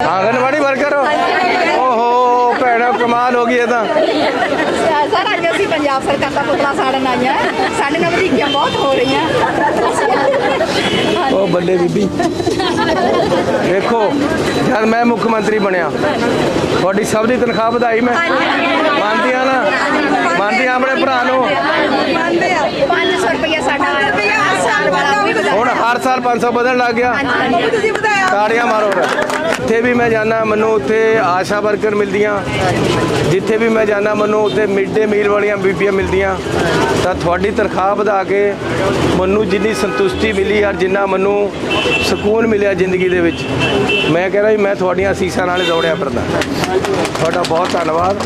Anganwadi worker ਓਹੋ ਭੈਣੋ ਕਮਾਲ ਹੋ ਗਈ ਇਹ ਤਾਂ। ਸਰ ਅੱਜ ਅਸੀਂ ਪੰਜਾਬ ਸਰਕਾਰ ਦਾ ਪੁਤਲਾ ਸਾੜਨ ਆਈਆਂ ਸਾਡੇ ਨਾਲ ਵਧੀਕੀਆਂ ਬਹੁਤ ਹੋ ਰਹੀਆਂ। ਉਹ ਬੱਲੇ ਬੀਬੀ। ਦੇਖੋ ਜਦ ਮੈਂ ਮੁੱਖ ਮੰਤਰੀ ਬਣਿਆ ਤੁਹਾਡੀ ਸਭ ਦੀ ਤਨਖਾਹ ਵਧਾਈ ਮੈਂ। ਮੰਨਦੀ ਆ ਨਾ? ਮੰਨਦੀ ਆ। ਆਪਣੇ ਭਰਾ ਨੂੰ 500 ਰੁਪਏ ਸਾਡਾ ਸਾਲ ਵਾਲਾ ਵੀ ਵਧਾ ਹੁਣ ਹਰ ਸਾਲ 500 ਵਧਣ ਲੱਗ ਗਿਆ। ਤਾੜੀਆਂ ਮਾਰੋ ਜਿੱਥੇ ਵੀ ਮੈਂ ਜਾਣਾ ਮੈਨੂੰ ਉੱਥੇ ਆਸ਼ਾ ਵਰਕਰ ਮਿਲਦੀਆਂ। ਜਿੱਥੇ ਵੀ ਮੈਂ ਜਾਣਾ ਮੈਨੂੰ ਉੱਥੇ ਮਿਡ ਡੇ ਮੀਲ ਵਾਲੀਆਂ ਬੀਬੀਆਂ ਮਿਲਦੀਆਂ। ਤਾਂ ਤੁਹਾਡੀ ਤਨਖਾਹ ਵਧਾ ਕੇ ਮੈਨੂੰ ਜਿੰਨੀ ਸੰਤੁਸ਼ਟੀ ਮਿਲੀ ਔਰ ਜਿੰਨਾ ਮੈਨੂੰ ਸਕੂਨ ਮਿਲਿਆ ਜ਼ਿੰਦਗੀ ਦੇ ਵਿੱਚ ਮੈਂ ਕਹਿੰਦਾ ਵੀ ਮੈਂ ਤੁਹਾਡੀਆਂ ਅਸੀਸਾਂ ਨਾਲ ਹੀ ਦੌੜਿਆ ਫਿਰਦਾ। ਤੁਹਾਡਾ ਬਹੁਤ ਧੰਨਵਾਦ।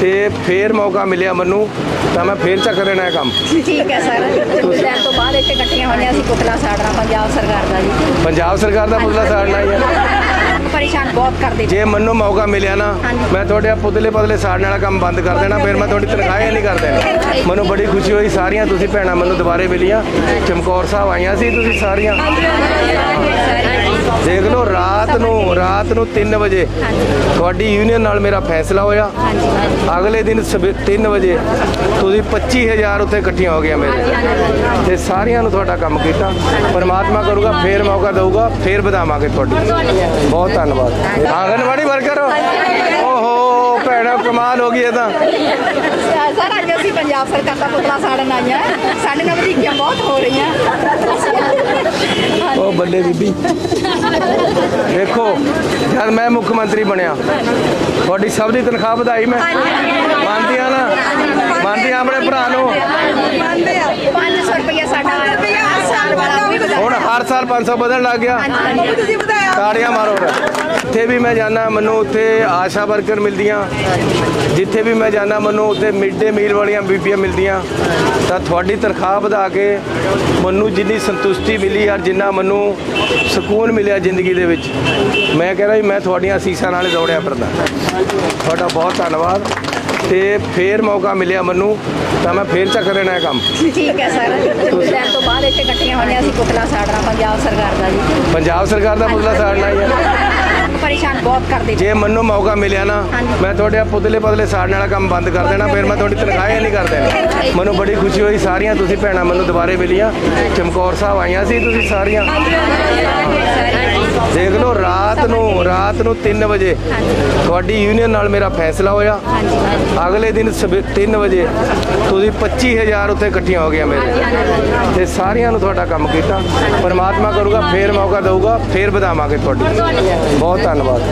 ਤੇ ਫੇਰ ਮੌਕਾ ਮਿਲਿਆ ਮੈਨੂੰ ਤਾਂ ਮੈਂ ਫੇਰ ਚੱਕ ਦੇਣਾ ਇਹ ਕੰਮ। ਠੀਕ ਹੈ ਸਰ। ਟਾਈਮ ਤੋਂ ਬਾਅਦ ਇੱਥੇ ਇਕੱਠੀਆਂ ਹੋਈਆਂ ਅਸੀਂ ਪੁਤਲਾ ਸਾੜਨਾ ਪੰਜਾਬ ਸਰਕਾਰ ਦਾ ਜੀ। ਪੰਜਾਬ ਸਰਕਾਰ ਦਾ ਪੁਤਲਾ ਸਾੜਨਾ ਹੀ ਹੈ। ਪਰੇਸ਼ਾਨ ਬਹੁਤ ਕਰਦੇ ਜੇ ਮੈਨੂੰ ਮੌਕਾ ਮਿਲਿਆ ਨਾ। ਮੈਂ ਤੁਹਾਡੇ ਪੁਤਲੇ ਪਤਲੇ ਸਾੜਨ ਵਾਲਾ ਕੰਮ ਬੰਦ ਕਰ ਦੇਣਾ ਫਿਰ ਮੈਂ ਤੁਹਾਡੀ ਤਨਖਾਹ ਹੀ ਨਹੀਂ ਕਰ ਦੇਣੀ ਮੈਨੂੰ ਬੜੀ ਖੁਸ਼ੀ ਹੋਈ ਸਾਰੀਆਂ ਤੁਸੀਂ ਭੈਣਾਂ ਮੈਨੂੰ ਦੁਬਾਰੇ ਮਿਲੀਆਂ ਚਮਕੌਰ ਸਾਹਿਬ ਆਈਆਂ ਸੀ ਤੁਸੀਂ ਸਾਰੀਆਂ ਦੇਖ ਲਓ ਰਾਤ ਨੂੰ ਰਾਤ ਨੂੰ 3 ਵਜੇ ਤੁਹਾਡੀ ਯੂਨੀਅਨ ਨਾਲ ਮੇਰਾ ਫੈਸਲਾ ਹੋਇਆ। ਅਗਲੇ ਦਿਨ 3 ਵਜੇ ਤੁਸੀਂ 25000 ਉੱਥੇ ਇਕੱਠੀਆਂ ਹੋ ਗਈਆਂ ਮੇਰੇ। ਤੇ ਸਾਰਿਆਂ ਨੂੰ ਤੁਹਾਡਾ ਕੰਮ ਕੀਤਾ। ਪਰਮਾਤਮਾ ਕਰੂਗਾ ਫੇਰ ਮੌਕਾ ਦਊਗਾ ਫੇਰ ਵਧਾਵਾਂਗੇ ਤੁਹਾਡੀ। ਬਹੁਤ ਧੰਨਵਾਦ। ਆਂਗਨਵਾੜੀ ਵਰਕਰ ਓਹੋ ਭੈਣੋ ਕਮਾਲ ਹੋ ਗਈ ਇਹ ਤਾਂ। ਸਰ ਅੱਜ ਅਸੀਂ ਪੰਜਾਬ ਸਰਕਾਰ ਦਾ ਪੁਤਲਾ ਸਾੜਨ ਆਈਆਂ ਸਾਡੇ ਨਾਲ ਵਧੀਕੀਆਂ ਬਹੁਤ ਹੋ ਰਹੀਆਂ। ਉਹ ਬੱਲੇ ਬੀਬੀ। ਦੇਖੋ ਜਦ ਮੈਂ ਮੁੱਖ ਮੰਤਰੀ ਬਣਿਆ ਤੁਹਾਡੀ ਸਭ ਦੀ ਤਨਖਾਹ ਵਧਾਈ ਮੈਂ। ਮੰਨਦੀ ਆ ਨਾ ਮੰਨਦੀ ਆ ਆਪਣੇ ਭਰਾ ਨੂੰ। 500 ਰੁਪਏ ਸਾਡਾ ਸਾਲ ਵਾਲਾ ਵੀ ਵਧਾ ਹੁਣ ਹਰ ਸਾਲ 500 ਵਧਣ ਲੱਗ ਗਿਆ। ਤਾੜੀਆਂ ਮਾਰੋ। ਜਿੱਥੇ ਵੀ ਮੈਂ ਜਾਣਾ ਮੈਨੂੰ ਉੱਥੇ ਆਸ਼ਾ ਵਰਕਰ ਮਿਲਦੀਆਂ। ਜਿੱਥੇ ਵੀ ਮੈਂ ਜਾਣਾ ਮੈਨੂੰ ਉੱਥੇ ਮਿਡ ਡੇ ਮੀਲ ਵਾਲੀਆਂ ਬੀਬੀਆਂ ਮਿਲਦੀਆਂ। ਤਾਂ ਤੁਹਾਡੀ ਤਨਖਾਹ ਵਧਾ ਕੇ ਮੈਨੂੰ ਜਿੰਨੀ ਸੰਤੁਸ਼ਟੀ ਮਿਲੀ ਔਰ ਜਿੰਨਾ ਮੈਨੂੰ ਸਕੂਨ ਮਿਲਿਆ ਜ਼ਿੰਦਗੀ ਦੇ ਵਿੱਚ, ਮੈਂ ਕਹਿੰਦਾ ਵੀ ਮੈਂ ਤੁਹਾਡੀਆਂ ਅਸੀਸਾਂ ਨਾਲ ਹੀ ਦੌੜਿਆ ਫਿਰਦਾ। ਤੁਹਾਡਾ ਬਹੁਤ ਧੰਨਵਾਦ। ਤੇ ਫੇਰ ਮੌਕਾ ਮਿਲਿਆ ਮੈਨੂੰ ਤਾਂ ਮੈਂ ਫੇਰ ਚੱਕ ਇਹ ਕੰਮ। ਠੀਕ ਹੈ ਸਰ। ਟਾਈਮ ਤੋਂ ਬਾਅਦ ਇੱਥੇ ਇਕੱਠੀਆਂ ਹੋਈਆਂ ਅਸੀਂ ਪੁਤਲਾ ਸਾੜਨਾ ਪੰਜਾਬ ਸਰਕਾਰ ਦਾ ਜੀ। ਪੰਜਾਬ ਸਰਕਾਰ ਦਾ ਪੁਤਲਾ ਸਾੜਨਾ ਹੀ ਹੈ। ਪਰੇਸ਼ਾਨ ਬਹੁਤ ਕਰਦੇ ਜੇ ਮੈਨੂੰ ਮੌਕਾ ਮਿਲਿਆ ਨਾ। ਮੈਂ ਤੁਹਾਡੇ ਆ ਪੁਤਲੇ ਪਤਲੇ ਸਾੜਨ ਵਾਲਾ ਕੰਮ ਬੰਦ ਕਰ ਦੇਣਾ ਫਿਰ ਮੈਂ ਤੁਹਾਡੀ ਤਨਖਾਹ ਹੀ ਨਹੀਂ ਕਰ ਦੇਣੀ। ਮੈਨੂੰ ਬੜੀ ਖੁਸ਼ੀ ਹੋਈ ਸਾਰੀਆਂ ਤੁਸੀਂ ਭੈਣਾਂ ਮੈਨੂੰ ਦੁਬਾਰੇ ਮਿਲੀਆਂ। ਚਮਕੌਰ ਸਾਹਿਬ ਆਈਆਂ ਸੀ ਤੁਸੀਂ ਸਾਰੀਆਂ। ਦੇਖ ਰਾਤ ਨੂੰ ਰਾਤ ਨੂੰ 3 ਵਜੇ ਤੁਹਾਡੀ ਯੂਨੀਅਨ ਨਾਲ ਮੇਰਾ ਫੈਸਲਾ ਹੋਇਆ। ਅਗਲੇ ਦਿਨ 3 ਵਜੇ ਤੁਸੀਂ 25000 ਉੱਥੇ ਇਕੱਠੀਆਂ ਹੋ ਗਈਆਂ ਮੇਰੇ। ਤੇ ਸਾਰਿਆਂ ਨੂੰ ਤੁਹਾਡਾ ਕੰਮ ਕੀਤਾ। ਪਰਮਾਤਮਾ ਕਰੂਗਾ, ਫੇਰ ਮੌਕਾ ਦੇਊਗਾ, ਫੇਰ ਵਧਾਵਾਂਗੇ ਤੁਹਾਡੀ। ਬਹੁਤ ਧੰਨਵਾਦ।